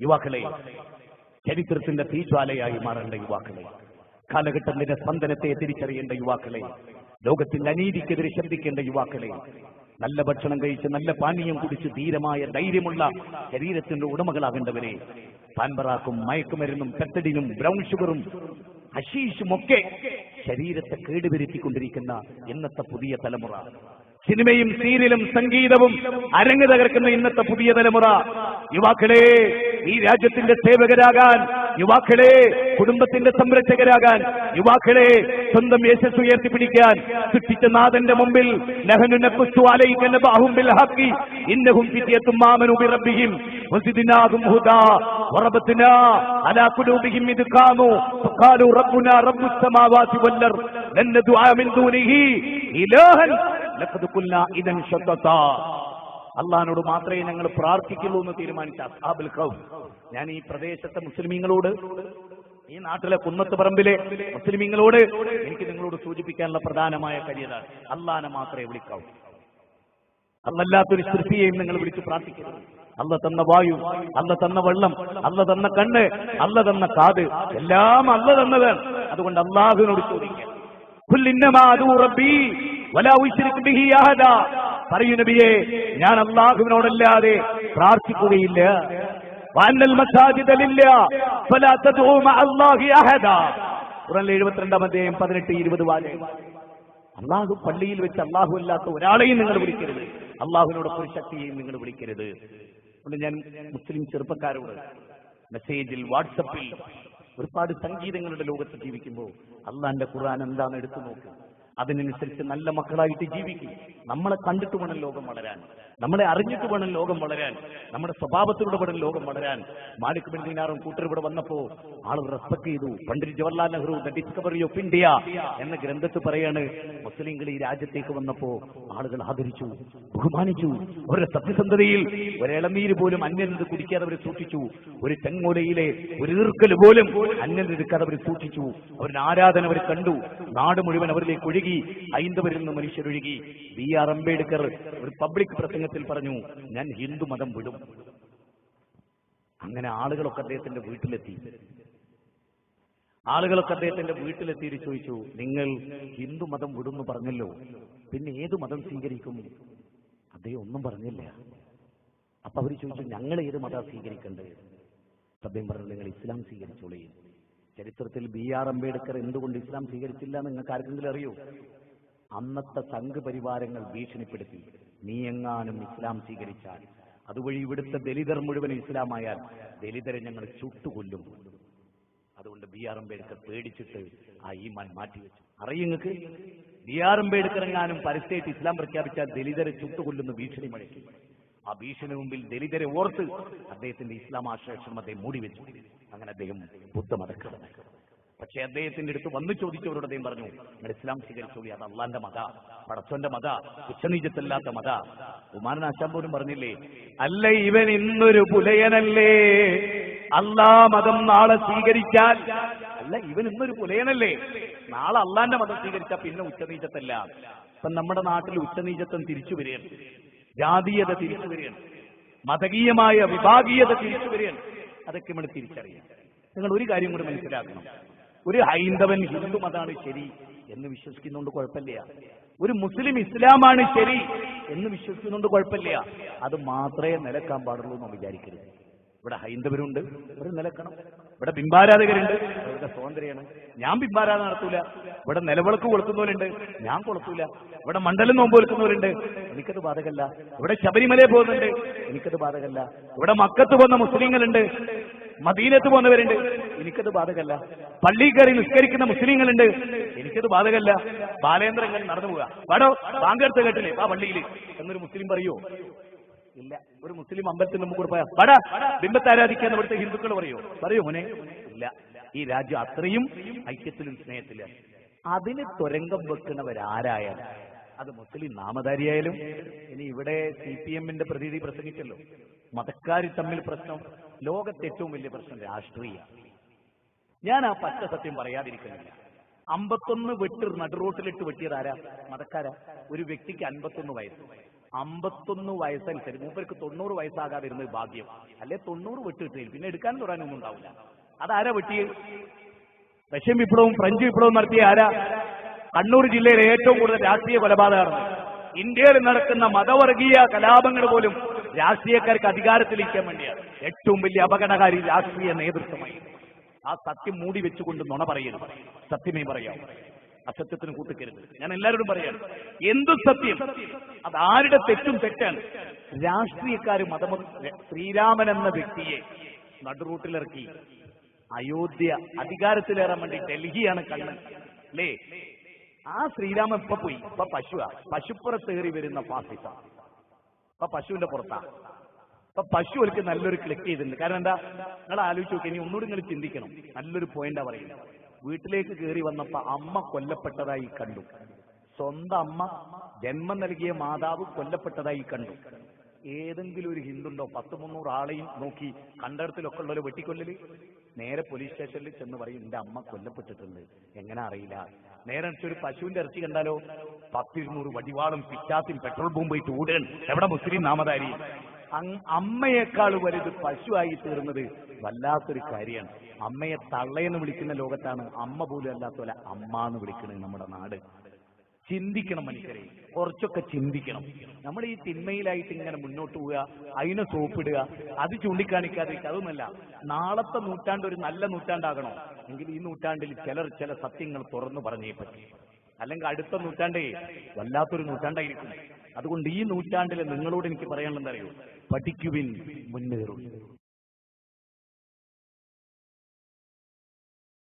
യുവാക്കളെ ചരിത്രത്തിന്റെ തീജ്വാലയായി മാറേണ്ട യുവാക്കളെ കാലഘട്ടത്തിന്റെ സ്പന്ദനത്തെ തിരിച്ചറിയേണ്ട യുവാക്കളെ ലോകത്തിന്റെ അനീതിക്കെതിരെ ശബ്ദിക്കേണ്ട യുവാക്കളെ നല്ല ഭക്ഷണം കഴിച്ച് നല്ല പാനീയം കുടിച്ച് ധീരമായ ധൈര്യമുള്ള ശരീരത്തിന്റെ ഉടമകളാകേണ്ടവരെ പാൻപറാക്കും മയക്കുമരുന്നും പെത്തടിനും ബ്രൗൺ ഷുഗറും ഹഷീഷും ഒക്കെ ശരീരത്തെ കേടുവരുത്തിക്കൊണ്ടിരിക്കുന്ന ഇന്നത്തെ പുതിയ തലമുറ. സിനിമയും സീരിയലും സംഗീതവും അരങ്ങ് തകർക്കുന്ന ഇന്നത്തെ പുതിയ തലമുറ. യുവാക്കളെ ഈ രാജ്യത്തിന്റെ സേവകരാകാൻ യുവാക്കളെ കുടുംബത്തിന്റെ സംരക്ഷകരാകാൻ യുവാക്കളെ സ്വന്തം യശസ് ഉയർത്തിപ്പിടിക്കാൻ സൃഷ്ടിച്ച നാഥന്റെ മുമ്പിൽ ബിൽ ഇന്നഹും ഹുദാ അള്ളഹാനോട് മാത്രമേ ഞങ്ങൾ പ്രാർത്ഥിക്കുള്ളൂ എന്ന് തീരുമാനിച്ച അസ്ഹാബുൽ ഖൗഫ്. ഞാൻ ഈ പ്രദേശത്തെ മുസ്ലിമീങ്ങളോട് ഈ നാട്ടിലെ കുന്നത്ത് പറമ്പിലെ മുസ്ലിമീങ്ങളോട് എനിക്ക് നിങ്ങളോട് സൂചിപ്പിക്കാനുള്ള പ്രധാനമായ കാര്യതാണ്. അള്ളഹാനെ മാത്രമേ വിളിക്കാവൂ. അന്നല്ലാത്തൊരു സൃഷ്ടിയെയും നിങ്ങൾ വിളിച്ച് പ്രാർത്ഥിക്കരുത്. അല്ല തന്ന വായു അല്ല തന്ന വെള്ളം അല്ല തന്ന കണ്ണ് അല്ല തന്ന കാത് എല്ലാം അല്ല തന്നതാണ്. അതുകൊണ്ട് അള്ളാഹുവിനോട് ചോദിക്കാം. "ഖുൽ ഇന്നമാ അദൂ റബ്ബീ വലാ ഉശ്രിക് ബിഹി അഹദാ." പറയൂ നബിയെ ഞാൻ അള്ളാഹുവിനോടല്ലാതെ പ്രാർത്ഥിക്കുകയില്ല വാനൽ മസാജിദലില്ല 72 അധ്യായം 18 20 വാചകം അള്ളാഹു പള്ളിയിൽ വെച്ച് അള്ളാഹു അല്ലാത്ത ഒരാളെയും നിങ്ങൾ വിളിക്കരുത്. അള്ളാഹുവിനോടൊപ്പം ഒരു ശക്തിയെയും നിങ്ങൾ വിളിക്കരുത്. അതുകൊണ്ട് ഞാൻ മുസ്ലിം ചെറുപ്പക്കാരോട് മെസ്സേജിൽ വാട്സപ്പിൽ ഒരുപാട് സംഗീതങ്ങളുടെ ലോകത്ത് ജീവിക്കുമ്പോൾ അള്ളാന്റെ ഖുർആൻ എന്താണ് എടുത്തു നോക്കുക അതിനനുസരിച്ച് നല്ല മക്കളായിട്ട് ജീവിക്കും. നമ്മളെ കണ്ടിട്ട് വേണം ലോകം വളരാൻ. നമ്മളെ അറിഞ്ഞിട്ട് വേണം ലോകം വളരാൻ. നമ്മുടെ സ്വഭാവത്തിലൂടെ വേണം ലോകം വളരാൻ. മാലിക് ബിൻ ദീനാറും കൂട്ടർ ഇവിടെ വന്നപ്പോ ആളുകൾ റെസ്പെക്ട് ചെയ്തു. Pandit Jawaharlal Nehru the discovery of India എന്ന ഗ്രന്ഥത്തിൽ പറയാണ് മുസ്ലിംകൾ ഈ രാജ്യത്തേക്ക് വന്നപ്പോ ആളുകൾ ആദരിച്ചു ബഹുമാനിച്ചു. അവരുടെ സത്യസന്ധതയിൽ ഒരിളനീര് പോലും അന്യനത് കുടിക്കാതെ അവർ സൂക്ഷിച്ചു. ഒരു തെങ്ങോലയിലെ ഒരു ഈർക്കൽ പോലും അന്യനെടുക്കാതെ അവർ സൂക്ഷിച്ചു. അവരുടെ ആരാധന അവർ കണ്ടു. നാട് മുഴുവൻ അവരിലേക്ക് ഒഴുകി. ഹൈന്ദവരിൽ നിന്ന് മനുഷ്യരൊഴുകി. ബി ആർ അംബേദ്കർ ഒരു പബ്ലിക് പ്രസംഗത്തിൽ പറഞ്ഞു ഞാൻ ഹിന്ദു മതം വിടും. അങ്ങനെ ആളുകളൊക്കെ അദ്ദേഹത്തിന്റെ വീട്ടിലെത്തി. ആളുകളൊക്കെ അദ്ദേഹത്തിന്റെ വീട്ടിലെത്തി ചോദിച്ചു നിങ്ങൾ ഹിന്ദു മതം വിടുന്നു പറഞ്ഞല്ലോ. പിന്നെ ഏത് മതം സ്വീകരിക്കും? അദ്ദേഹം ഒന്നും പറഞ്ഞില്ല. അപ്പൊ അവർ ചോദിച്ചു ഞങ്ങൾ ഏത് മതം സ്വീകരിക്കേണ്ടത് അദ്ദേഹം പറഞ്ഞു നിങ്ങൾ ഇസ്ലാം സ്വീകരിച്ചോളേ. ചരിത്രത്തിൽ ബി ആർ അംബേദ്കർ എന്തുകൊണ്ട് ഇസ്ലാം സ്വീകരിച്ചില്ല നിങ്ങൾക്ക് ആർക്കെങ്കിലും അറിയോ? അന്നത്തെ സംഘ് പരിവാരങ്ങൾ ഭീഷണിപ്പെടുത്തി. നീ എങ്ങാനും ഇസ്ലാം സ്വീകരിച്ചാൽ അതുവഴി ഇവിടുത്തെ ദലിതർ മുഴുവൻ ഇസ്ലാമായാൽ ദലിതരെ ഞങ്ങൾ ചുട്ടുകൊല്ലും. അതുകൊണ്ട് ബി ആർ അംബേദ്കർ പേടിച്ചിട്ട് ആ ഈമാൻ അറിയും നിങ്ങൾക്ക്? ബി ആർ അംബേദ്കർ എങ്ങാനും പരസ്യമായിട്ട് ഇസ്ലാം പ്രഖ്യാപിച്ചാൽ ദലിതരെ ചുട്ടുകൊല്ലുന്ന ഭീഷണി മുഴക്കി ആ ഭീഷണി മുമ്പിൽ ദലിതരെ ഓർത്ത് അദ്ദേഹത്തിന്റെ ഇസ്ലാം ആശ്രയക്ഷമത്തെ മൂടി വെച്ചു അങ്ങനെ അദ്ദേഹം ബുദ്ധമതക്കാരനായി. പക്ഷെ അദ്ദേഹത്തിന്റെ അടുത്ത് വന്ന് ചോദിച്ചവരോട് അദ്ദേഹം പറഞ്ഞു നിങ്ങൾ ഇസ്ലാം സ്വീകരിച്ചോളി അത് അള്ളാന്റെ മത പടച്ചോന്റെ മത ഉച്ചനീചത്തല്ലാത്ത മത. ഉമാരൻ ആശാൻ പോലും പറഞ്ഞില്ലേ അല്ല ഇവൻ ഇന്നൊരു പുലയനല്ലേ? അള്ളാ മതം നാളെ സ്വീകരിച്ചാൽ അല്ല ഇവൻ ഇന്നൊരു പുലയനല്ലേ? നാളെ അള്ളാന്റെ മതം സ്വീകരിച്ചാൽ പിന്നെ ഉച്ചനീചത്തല്ല. ഇപ്പൊ നമ്മുടെ നാട്ടിൽ ഉച്ചനീചത്വം തിരിച്ചു വരികയാണ്. ജാതീയത തിരിച്ചു വരികയാണ്. മതകീയമായ വിഭാഗീയത തിരിച്ചു വരികയാണ്. അതൊക്കെ നമ്മൾ തിരിച്ചറിയാം നിങ്ങൾ ഒരു കാര്യം കൂടി മനസ്സിലാക്കണം. ഒരു ഹൈന്ദവൻ ഹിന്ദു മതമാണ് ശരി എന്ന് വിശ്വസിക്കുന്നുണ്ട് കുഴപ്പമില്ല. ഒരു മുസ്ലിം ഇസ്ലാമാണ് ശരി എന്ന് വിശ്വസിക്കുന്നുണ്ട് കുഴപ്പമില്ല. അത് മാത്രമേ നിലക്കാൻ പാടുള്ളൂ എന്ന് വിചാരിക്കരുത്. ഇവിടെ ഹൈന്ദവരുണ്ട് അവർ നിലക്കണം. ഇവിടെ ബിംബാരാധകരുണ്ട് അവരുടെ സ്വാതന്ത്ര്യമാണ്. ഞാൻ ബിംബാരാധന നടത്തൂല. ഇവിടെ നിലവിളക്ക് കൊളുത്തുന്നവരുണ്ട് ഞാൻ കൊളുത്തൂല. ഇവിടെ മണ്ഡലം നോമ്പ് കൊടുക്കുന്നവരുണ്ട് എനിക്കത് ബാധകല്ല ഇവിടെ ശബരിമലയിൽ പോകുന്നുണ്ട് എനിക്കത് ബാധകല്ല ഇവിടെ മക്കത്ത് പോകുന്ന മുസ്ലിങ്ങളുണ്ട് മദീനത്ത് പോകുന്നവരുണ്ട്. എനിക്കത് ബാധകല്ല. പള്ളി കയറി നിസ്കരിക്കുന്ന മുസ്ലിങ്ങളുണ്ട്. എനിക്കത് ബാധകല്ല. ബാലേന്ദ്രങ്ങൾ നടന്നു പോവുക. വാടോ ബാങ്കെടുത്ത് കേട്ടില്ലേ? ആ പള്ളിയിൽ എന്നൊരു മുസ്ലിം പറയോ? ഇല്ല. ഒരു മുസ്ലിം അമ്പലത്തിൽ നമുക്ക് പോയാ വട ബിംബത്തെ ആരാധിക്കാൻ ഇവിടുത്തെ ഹിന്ദുക്കൾ പറയോ? പറയോ മോനെ? ഇല്ല. ഈ രാജ്യം അത്രയും ഐക്യത്തിലും സ്നേഹത്തിലും. അതിന് തുരങ്കം വെക്കുന്നവരാരായാലും അത് മുസ്ലിം നാമധാരിയായാലും ഇനി ഇവിടെ സി പി എമ്മിന്റെ പ്രതിനിധി പ്രസംഗിച്ചല്ലോ. മതക്കാർ തമ്മിൽ പ്രശ്നം. ലോകത്തെ ഏറ്റവും വലിയ പ്രശ്നം രാഷ്ട്രീയ. ഞാൻ ആ പച്ച സത്യം പറയാതിരിക്കുന്നില്ല. അമ്പത്തൊന്ന് വെട്ട് നടുറോട്ടിലിട്ട് വെട്ടിയത് ആരാ? മതക്കാരാ. ഒരു വ്യക്തിക്ക് അൻപത്തൊന്ന് വയസ്സ്. അമ്പത്തൊന്ന് വയസ്സനുസരിച്ച് മൂപ്പർക്ക് തൊണ്ണൂറ് വയസ്സാകാതിരുന്നത് ഭാഗ്യം. അല്ലെ തൊണ്ണൂറ് വിട്ടിട്ട് പിന്നെ എടുക്കാൻ തുടരാനൊന്നും ഉണ്ടാവില്ല. അതാരാ വെട്ടിയത് റഷ്യൻ വിപ്ലവവും ഫ്രഞ്ച് വിപ്ലവവും നടത്തിയ ആരാ? കണ്ണൂർ ജില്ലയിലെ ഏറ്റവും കൂടുതൽ രാഷ്ട്രീയ കൊലപാതകമാണ്. ഇന്ത്യയിൽ നടക്കുന്ന മതവർഗീയ കലാപങ്ങൾ പോലും രാഷ്ട്രീയക്കാർക്ക് അധികാരത്തിലിരിക്കാൻ വേണ്ടിയാണ്. ഏറ്റവും വലിയ അപകടകാരി രാഷ്ട്രീയ നേതൃത്വമായി ആ സത്യം മൂടി വെച്ചുകൊണ്ട് നുണ പറയരുത്. സത്യമേ പറയാം. അസത്യത്തിന് കൂട്ടിക്കരുത്. ഞാൻ എല്ലാവരോടും പറയാണ് എന്ത് സത്യം? അത് ആരുടെ തെറ്റും തെറ്റാണ്. രാഷ്ട്രീയക്കാർ മതമ ശ്രീരാമൻ എന്ന വ്യക്തിയെ നടുറൂട്ടിലിറക്കി. അയോധ്യ അധികാരത്തിലേറാൻ വേണ്ടി ഡൽഹിയാണ് കണ്ണൻ അല്ലേ? ആ ശ്രീരാമൻ ഇപ്പൊ പോയി. ഇപ്പൊ പശുവാ. പശുപ്പുറത്തേറി വരുന്ന ഫാസിസം. ഇപ്പൊ പശുവിന്റെ പുറത്താ. ഇപ്പൊ പശു ഒരിക്കൽ നല്ലൊരു ക്ലിക്ക് ചെയ്തിട്ടുണ്ട്. കാരണം എന്താ? നിങ്ങൾ ആലോചിച്ച് നോക്കി ഇനി ഒന്നുകൂടി നിങ്ങൾ ചിന്തിക്കണം. നല്ലൊരു പോയിന്റാ പറയുന്നത്. വീട്ടിലേക്ക് കയറി വന്നപ്പോ അമ്മ കൊല്ലപ്പെട്ടതായി കണ്ടു. സ്വന്തം അമ്മ ജന്മം നൽകിയ മാതാവ് കൊല്ലപ്പെട്ടതായി കണ്ടു. ഏതെങ്കിലും ഒരു ഹിന്ദുണ്ടോ? പത്ത് മുന്നൂറ് ആളെയും നോക്കി കണ്ടിടത്തിലൊക്കെ ഉള്ളവരെ വെട്ടിക്കൊല്ലല്. നേരെ പോലീസ് സ്റ്റേഷനിൽ ചെന്ന് പറയും എന്റെ അമ്മ കൊല്ലപ്പെട്ടിട്ടുണ്ട്. എങ്ങനെ അറിയില്ല? നേരെ ഒരു പശുവിന്റെ ഇറച്ചി കണ്ടാലോ? പത്തിരുന്നൂറ് വടിവാളും പിറ്റാത്തും പെട്രോൾ ബോംബായിട്ട് ഊടൻ. എവിടെ മുസ്ലിം നാമധാരി? അമ്മയേക്കാൾ വലുത് പശുവായി തീർന്നത് വല്ലാത്തൊരു കാര്യമാണ്. അമ്മയെ തള്ളയെന്ന് വിളിക്കുന്ന ലോകത്താണ് അമ്മ പോലും അല്ലാത്ത പോലെ അമ്മ എന്ന് വിളിക്കുന്നത് നമ്മുടെ നാട്. ചിന്തിക്കണം മനുഷ്യരെ കുറച്ചൊക്കെ ചിന്തിക്കണം. നമ്മൾ ഈ തിന്മയിലായിട്ട് ഇങ്ങനെ മുന്നോട്ട് പോവുക അതിനെ സോപ്പിടുക അത് ചൂണ്ടിക്കാണിക്കാതെ അതൊന്നല്ല നാളത്തെ നൂറ്റാണ്ട് ഒരു നല്ല നൂറ്റാണ്ടാകണം. എങ്കിൽ ഈ നൂറ്റാണ്ടിൽ ചിലർ ചില സത്യങ്ങൾ തുറന്നു പറഞ്ഞേ പറ്റി. അല്ലെങ്കിൽ അടുത്ത നൂറ്റാണ്ടേ വല്ലാത്തൊരു നൂറ്റാണ്ടായിരിക്കും. അതുകൊണ്ട് ഈ നൂറ്റാണ്ടിൽ നിങ്ങളോട് എനിക്ക് പറയാനുള്ളത് അറിയോ? പഠിക്കുവിൻ മുന്നേറും.